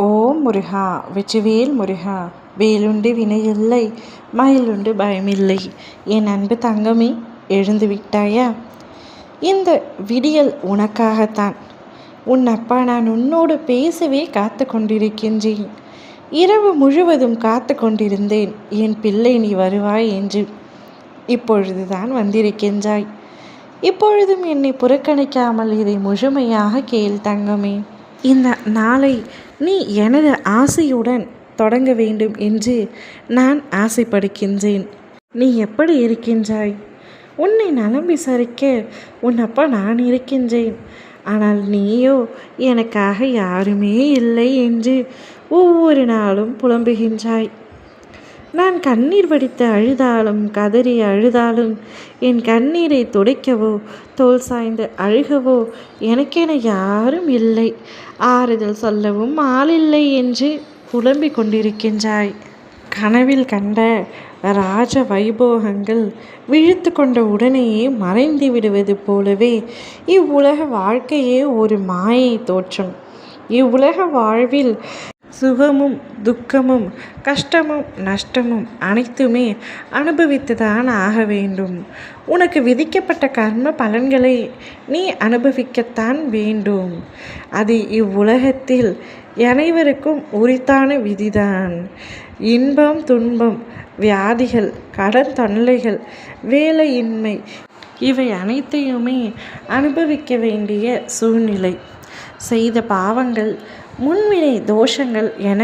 ஓம் முருகா வெற்றிவேல் முருகா வேலுண்டு வினையில்லை மயிலுண்டு பயமில்லை என் அன்பு தங்கமே எழுந்து விட்டாயா? இந்த விடியல் உனக்காகத்தான். உன் அப்பா நான் உன்னோடு பேசவே காத்து கொண்டிருக்கின்றேன். இரவு முழுவதும் காத்து கொண்டிருந்தேன். என் பிள்ளை நீ வருவாய் என்று. இப்பொழுதுதான் வந்திருக்கின்றாய். இப்பொழுதும் என்னை புறக்கணிக்காமல் இதை முழுமையாக கேள் தங்கமே. இந்த நாளை நீ எனது ஆசையுடன் தொடங்க வேண்டும் என்று நான் ஆசைப்படுகின்றேன். நீ எப்படி இருக்கின்றாய்? உன்னை நலம் விசாரிக்க உன் அப்பா நான் இருக்கின்றேன். ஆனால் நீயோ எனக்காக யாருமே இல்லை என்று ஒவ்வொரு நாளும் புலம்புகின்றாய். நான் கண்ணீர் வடித்து அழுதாலும் கதறி அழுதாலும் என் கண்ணீரை துடைக்கவோ தோல் சாய்ந்து அழுகவோ எனக்கென யாரும் இல்லை. ஆறுதல் சொல்லவும் ஆளில்லை என்று புலம்பிக் கொண்டிருக்கின்றாய். கனவில் கண்ட ராஜ வைபோகங்கள் விழுத்து கொண்ட உடனேயே மறைந்து விடுவது போலவே இவ்வுலக வாழ்க்கையே ஒரு மாயை தோற்றம். இவ்வுலக வாழ்வில் சுகமும் துக்கமும் கஷ்டமும் நஷ்டமும் அனைத்துமே அனுபவித்துதான் ஆக வேண்டும். உனக்கு விதிக்கப்பட்ட கர்ம பலன்களை நீ அனுபவிக்கத்தான் வேண்டும். அது இவ்வுலகத்தில் அனைவருக்கும் உரித்தான விதிதான். இன்பம் துன்பம் வியாதிகள் கடன் தொல்லைகள் வேலையின்மை இவை அனைத்தையுமே அனுபவிக்க வேண்டிய சூழ்நிலை. செய்த பாவங்கள் முன்வினை தோஷங்கள் என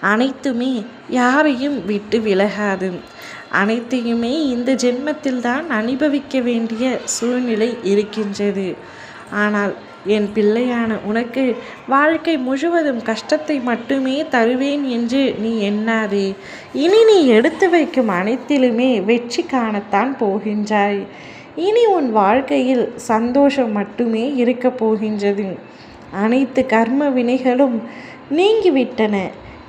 அனைத்துமே யாரையும் விட்டு விலகாது. அனைத்தையுமே இந்த ஜென்மத்தில் தான் அனுபவிக்க வேண்டிய சூழ்நிலை இருக்கின்றது. ஆனால் என் பிள்ளையான உனக்கு வாழ்க்கை முழுவதும் கஷ்டத்தை மட்டுமே தருவேன் என்று நீ எண்ணாதே. இனி நீ எடுத்து வைக்கும் அனைத்திலுமே வெற்றி காணத்தான் போகின்றாய். இனி உன் வாழ்க்கையில் சந்தோஷம் மட்டுமே இருக்கப் போகின்றது. அனைத்து கர்ம வினைகளும் நீங்கிவிட்டன.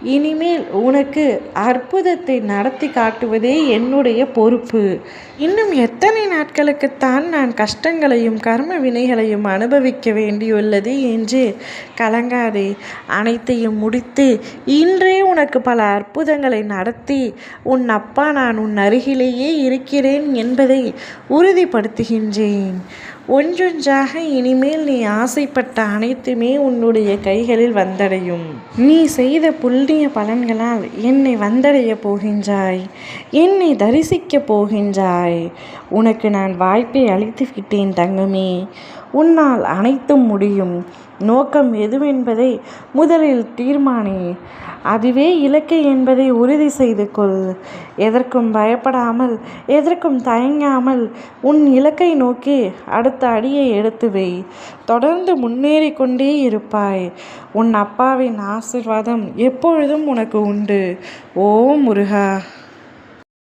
இனிமேல் உனக்கு அற்புதத்தை நடத்தி காட்டுவதே என்னுடைய பொறுப்பு. இன்னும் எத்தனை நாட்களுக்குத்தான் நான் கஷ்டங்களையும் கர்ம வினைகளையும் அனுபவிக்க வேண்டியுள்ளது என்று கலங்காதே. அனைத்தையும் முடித்து இன்றே உனக்கு பல அற்புதங்களை நடத்தி உன் அப்பா நான் உன் அருகிலேயே இருக்கிறேன் என்பதை உறுதிப்படுத்துகின்றேன். ஒன்றொன்றாக இனிமேல் நீ ஆசைப்பட்ட அனைத்துமே உன்னுடைய கைகளில் வந்தடையும். நீ செய்த புல்லிய பலன்களால் என்னை வந்தடைய போகின்றாய். என்னை தரிசிக்கப் போகின்றாய். உனக்கு நான் வாய்ப்பை அளித்து விட்டேன் தங்கமே. உன்னால் அனைத்தும் முடியும். நோக்கம் எதுவென்பதை முதலில் தீர்மானி. அதுவே இலக்கை என்பதை உறுதி செய்து கொள். எதற்கும் பயப்படாமல் எதற்கும் தயங்காமல் உன் இலக்கை நோக்கி அடுத்த அடியை எடுத்து வை. தொடர்ந்து முன்னேறி கொண்டே இருப்பாய். உன் அப்பாவின் ஆசிர்வாதம் எப்பொழுதும் உனக்கு உண்டு. ஓ முருகா!